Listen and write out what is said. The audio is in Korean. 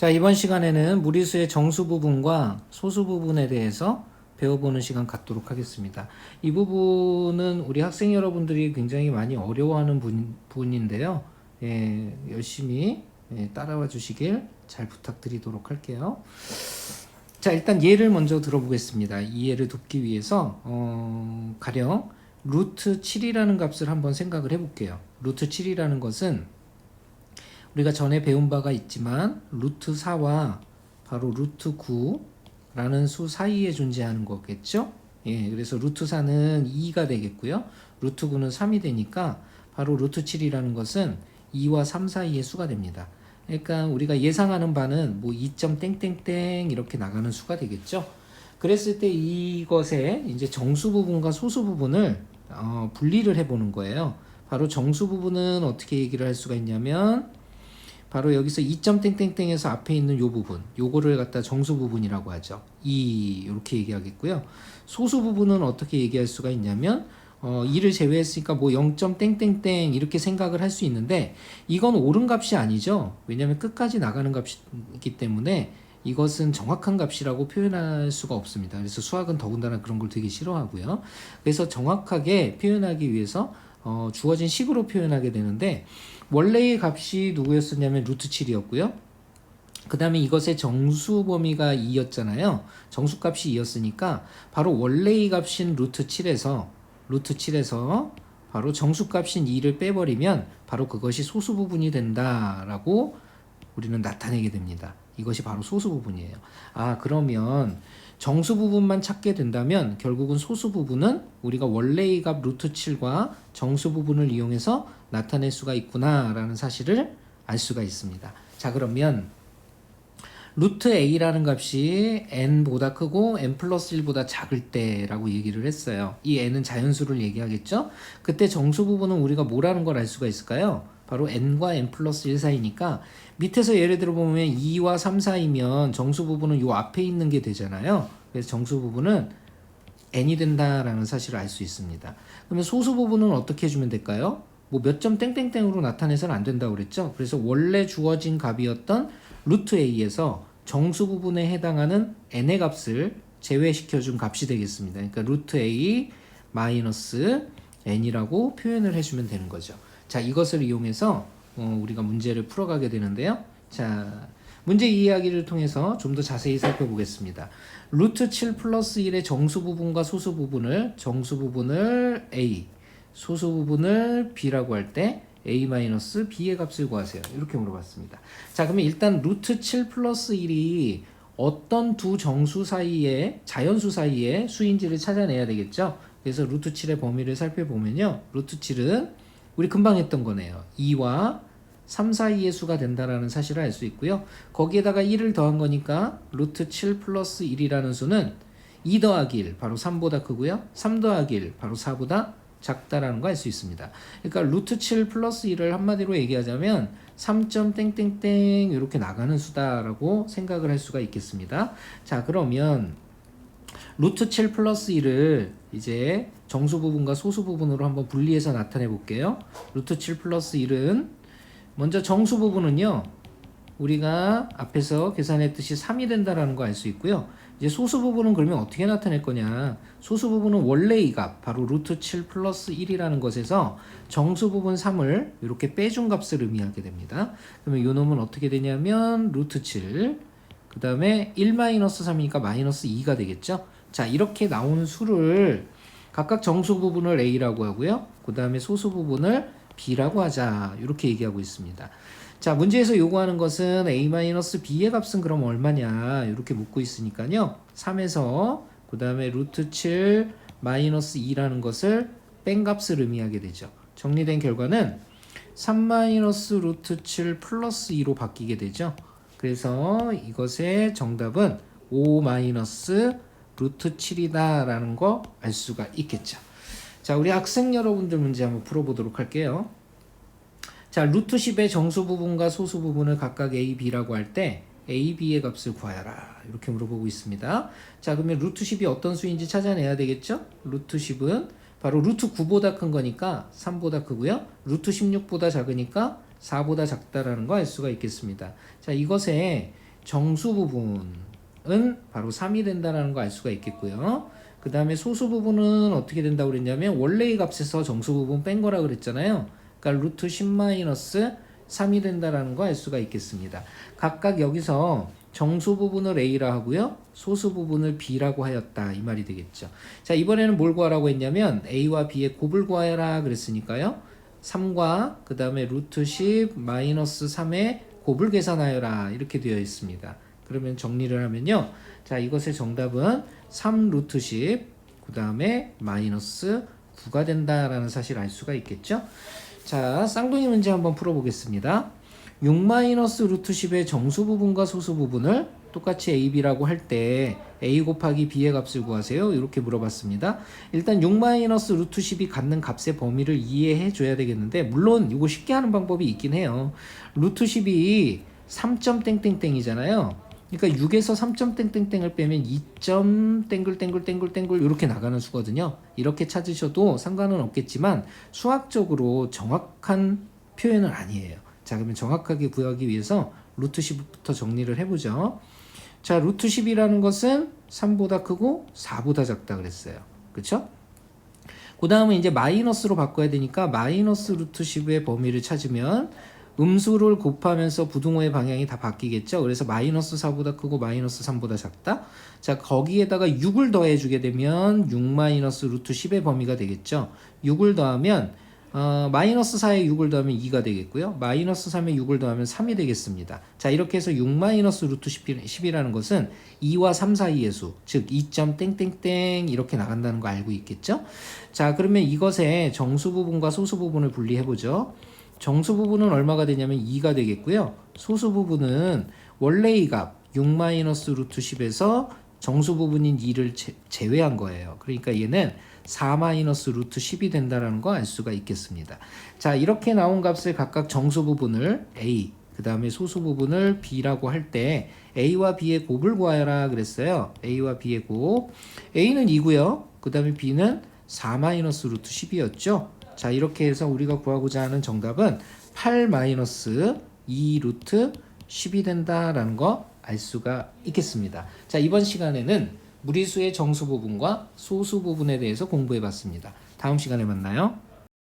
자, 이번 시간에는 무리수의 정수 부분과 소수 부분에 대해서 배워보는 시간 갖도록 하겠습니다. 이 부분은 우리 학생 여러분들이 굉장히 많이 어려워하는 분, 부분인데요. 예, 열심히 예, 따라와 주시길 잘 부탁드리도록 할게요. 자, 일단 예를 먼저 들어보겠습니다. 이 예를 돕기 위해서 어, 가령 루트 7이라는 값을 한번 생각을 해볼게요. 루트 7이라는 것은 우리가 전에 배운 바가 있지만 루트 4와 바로 루트 9라는 수 사이에 존재하는 거겠죠? 예, 그래서 루트 4는 2가 되겠고요. 루트 9는 3이 되니까 바로 루트 7이라는 것은 2와 3 사이의 수가 됩니다. 그러니까 우리가 예상하는 바는 뭐 2점 땡땡땡 이렇게 나가는 수가 되겠죠. 그랬을 때 이것의 이제 정수 부분과 소수 부분을 어, 분리를 해보는 거예요. 바로 정수 부분은 어떻게 얘기를 할 수가 있냐면 바로 여기서 2점 땡땡땡에서 앞에 있는 요 부분, 요거를 갖다 정수 부분이라고 하죠. 이 이렇게 얘기하겠고요. 소수 부분은 어떻게 얘기할 수가 있냐면 어, 2를 제외했으니까 뭐 0점 땡땡땡 이렇게 생각을 할 수 있는데 이건 옳은 값이 아니죠. 왜냐하면 끝까지 나가는 값이기 때문에 이것은 정확한 값이라고 표현할 수가 없습니다. 그래서 수학은 더군다나 그런 걸 되게 싫어하고요. 그래서 정확하게 표현하기 위해서 어, 주어진 식으로 표현하게 되는데 원래의 값이 누구였었냐면 루트 7이었고요. 그 다음에 이것의 정수 범위가 2였잖아요. 정수값이 2였으니까 바로 원래의 값인 루트 7에서 루트 7에서 바로 정수값인 2를 빼버리면 바로 그것이 소수 부분이 된다라고 우리는 나타내게 됩니다. 이것이 바로 소수 부분이에요. 아, 그러면 정수 부분만 찾게 된다면 결국은 소수 부분은 우리가 원래의 값 루트 7과 정수 부분을 이용해서 나타낼 수가 있구나라는 사실을 알 수가 있습니다. 자, 그러면 루트 a라는 값이 n보다 크고 n 플러스 1보다 작을 때라고 얘기를 했어요. 이 n은 자연수를 얘기하겠죠? 그때 정수 부분은 우리가 뭐라는 걸 알 수가 있을까요? 바로 n과 n 플러스 1 사이니까 밑에서 예를 들어 보면 2와 3 사이면 정수 부분은 요 앞에 있는 게 되잖아요. 그래서 정수 부분은 n이 된다라는 사실을 알 수 있습니다. 그러면 소수 부분은 어떻게 해주면 될까요? 뭐 몇 점 땡땡땡으로 나타내서는 안 된다고 그랬죠. 그래서 원래 주어진 값이었던 루트 a에서 정수 부분에 해당하는 n의 값을 제외시켜준 값이 되겠습니다. 그러니까 루트 a 마이너스 n이라고 표현을 해주면 되는 거죠. 자, 이것을 이용해서 어, 우리가 문제를 풀어가게 되는데요. 자, 문제 이야기를 통해서 좀 더 자세히 살펴보겠습니다. 루트 7 플러스 1의 정수 부분과 소수 부분을 정수 부분을 a, 소수 부분을 b라고 할 때 a 마이너스 b의 값을 구하세요. 이렇게 물어봤습니다. 자, 그러면 일단 루트 7 플러스 1이 어떤 두 정수 사이에 자연수 사이에 수인지를 찾아내야 되겠죠. 그래서 루트 7의 범위를 살펴보면요. 루트 7은 우리 금방 했던 거네요. 2와 3 사이의 수가 된다라는 사실을 알 수 있고요. 거기에다가 1을 더한 거니까 루트 7 플러스 1이라는 수는 2 더하기 1 바로 3보다 크고요. 3 더하기 1 바로 4보다 작다라는 거 알 수 있습니다. 그러니까 루트 7 플러스 1을 한마디로 얘기하자면 3점 땡땡땡 이렇게 나가는 수다라고 생각을 할 수가 있겠습니다. 자 그러면 루트 7 플러스 1을 이제 정수 부분과 소수 부분으로 한번 분리해서 나타내 볼게요. 루트 7 플러스 1은 먼저 정수 부분은요. 우리가 앞에서 계산했듯이 3이 된다라는 거 알 수 있고요. 이제 소수 부분은 그러면 어떻게 나타낼 거냐? 소수 부분은 원래의 값, 바로 루트 7 플러스 1이라는 것에서 정수 부분 3을 이렇게 빼준 값을 의미하게 됩니다. 그러면 요 놈은 어떻게 되냐면 루트 7, 그 다음에 1 마이너스 3이니까 마이너스 2가 되겠죠? 자, 이렇게 나오는 수를 각각 정수 부분을 A라고 하고요. 그 다음에 소수 부분을 B라고 하자. 이렇게 얘기하고 있습니다. 자, 문제에서 요구하는 것은 A-B의 값은 그럼 얼마냐? 이렇게 묻고 있으니까요. 3에서 그 다음에 루트 7 마이너스 2라는 것을 뺀 값을 의미하게 되죠. 정리된 결과는 3 마이너스 루트 7 플러스 2로 바뀌게 되죠. 그래서 이것의 정답은 5 마이너스 루트 7이다라는 거 알 수가 있겠죠. 자, 우리 학생 여러분들 문제 한번 풀어보도록 할게요. 자, 루트 10의 정수 부분과 소수 부분을 각각 A, B라고 할 때 A, B의 값을 구하여라. 이렇게 물어보고 있습니다. 자, 그러면 루트 10이 어떤 수인지 찾아내야 되겠죠? 루트 10은 바로 루트 9보다 큰 거니까 3보다 크고요. 루트 16보다 작으니까 4보다 작다라는 거 알 수가 있겠습니다. 자, 이것에 정수 부분은 바로 3이 된다는 거 알 수가 있겠고요. 그 다음에 소수 부분은 어떻게 된다고 그랬냐면 원래의 값에서 정수 부분 뺀 거라 그랬잖아요. 그러니까 루트 10 마이너스 3이 된다라는 거 알 수가 있겠습니다. 각각 여기서 정수 부분을 A라 하고요. 소수 부분을 B라고 하였다. 이 말이 되겠죠. 자, 이번에는 뭘 구하라고 했냐면 A와 B의 곱을 구하여라 그랬으니까요. 3과 그 다음에 루트 10 마이너스 3의 곱을 계산하여라. 이렇게 되어 있습니다. 그러면 정리를 하면요. 자, 이것의 정답은 3 루트 10, 그 다음에 마이너스 9가 된다라는 사실 알 수가 있겠죠. 자, 쌍둥이 문제 한번 풀어보겠습니다. 6 마이너스 루트 10의 정수 부분과 소수 부분을 똑같이 a, b라고 할 때 a 곱하기 b의 값을 구하세요. 이렇게 물어봤습니다. 일단 6 마이너스 루트 10이 갖는 값의 범위를 이해해 줘야 되겠는데 물론 이거 쉽게 하는 방법이 있긴 해요. 루트 10이 3점 땡땡땡이잖아요. 그러니까 6에서 3점 땡땡땡을 빼면 2점 땡글 땡글 땡글 땡글 이렇게 나가는 수거든요. 이렇게 찾으셔도 상관은 없겠지만 수학적으로 정확한 표현은 아니에요. 자, 그러면 정확하게 구하기 위해서 루트 10부터 정리를 해보죠. 자, 루트 10이라는 것은 3보다 크고 4보다 작다 그랬어요. 그쵸? 그 다음에 이제 마이너스로 바꿔야 되니까 마이너스 루트 10의 범위를 찾으면 음수를 곱하면서 부등호의 방향이 다 바뀌겠죠. 그래서 마이너스 4보다 크고 마이너스 3보다 작다. 자, 거기에다가 6을 더해 주게 되면 6 마이너스 루트 10의 범위가 되겠죠. 6을 더하면 어, 마이너스 4에 6을 더하면 2가 되겠고요. 마이너스 3에 6을 더하면 3이 되겠습니다. 자, 이렇게 해서 6 마이너스 루트 10이라는 것은 2와 3 사이의 수, 즉 2점 땡땡땡 이렇게 나간다는 거 알고 있겠죠? 자, 그러면 이것의 정수 부분과 소수 부분을 분리해 보죠. 정수 부분은 얼마가 되냐면 2가 되겠고요. 소수 부분은 원래의 값, 6 마이너스 루트 10에서 정수 부분인 2를 제, 제외한 거예요. 그러니까 얘는 4 마이너스 루트 10이 된다라는 거 알 수가 있겠습니다. 자, 이렇게 나온 값을 각각 정수 부분을 A, 그 다음에 소수 부분을 B라고 할 때 A와 B의 곱을 구하여라 그랬어요. A와 B의 곱. A는 2고요. 그 다음에 B는 4 마이너스 루트 10이었죠. 자, 이렇게 해서 우리가 구하고자 하는 정답은 8 마이너스 2 루트 10이 된다라는 거 알 수가 있겠습니다. 자, 이번 시간에는 무리수의 정수 부분과 소수 부분에 대해서 공부해 봤습니다. 다음 시간에 만나요.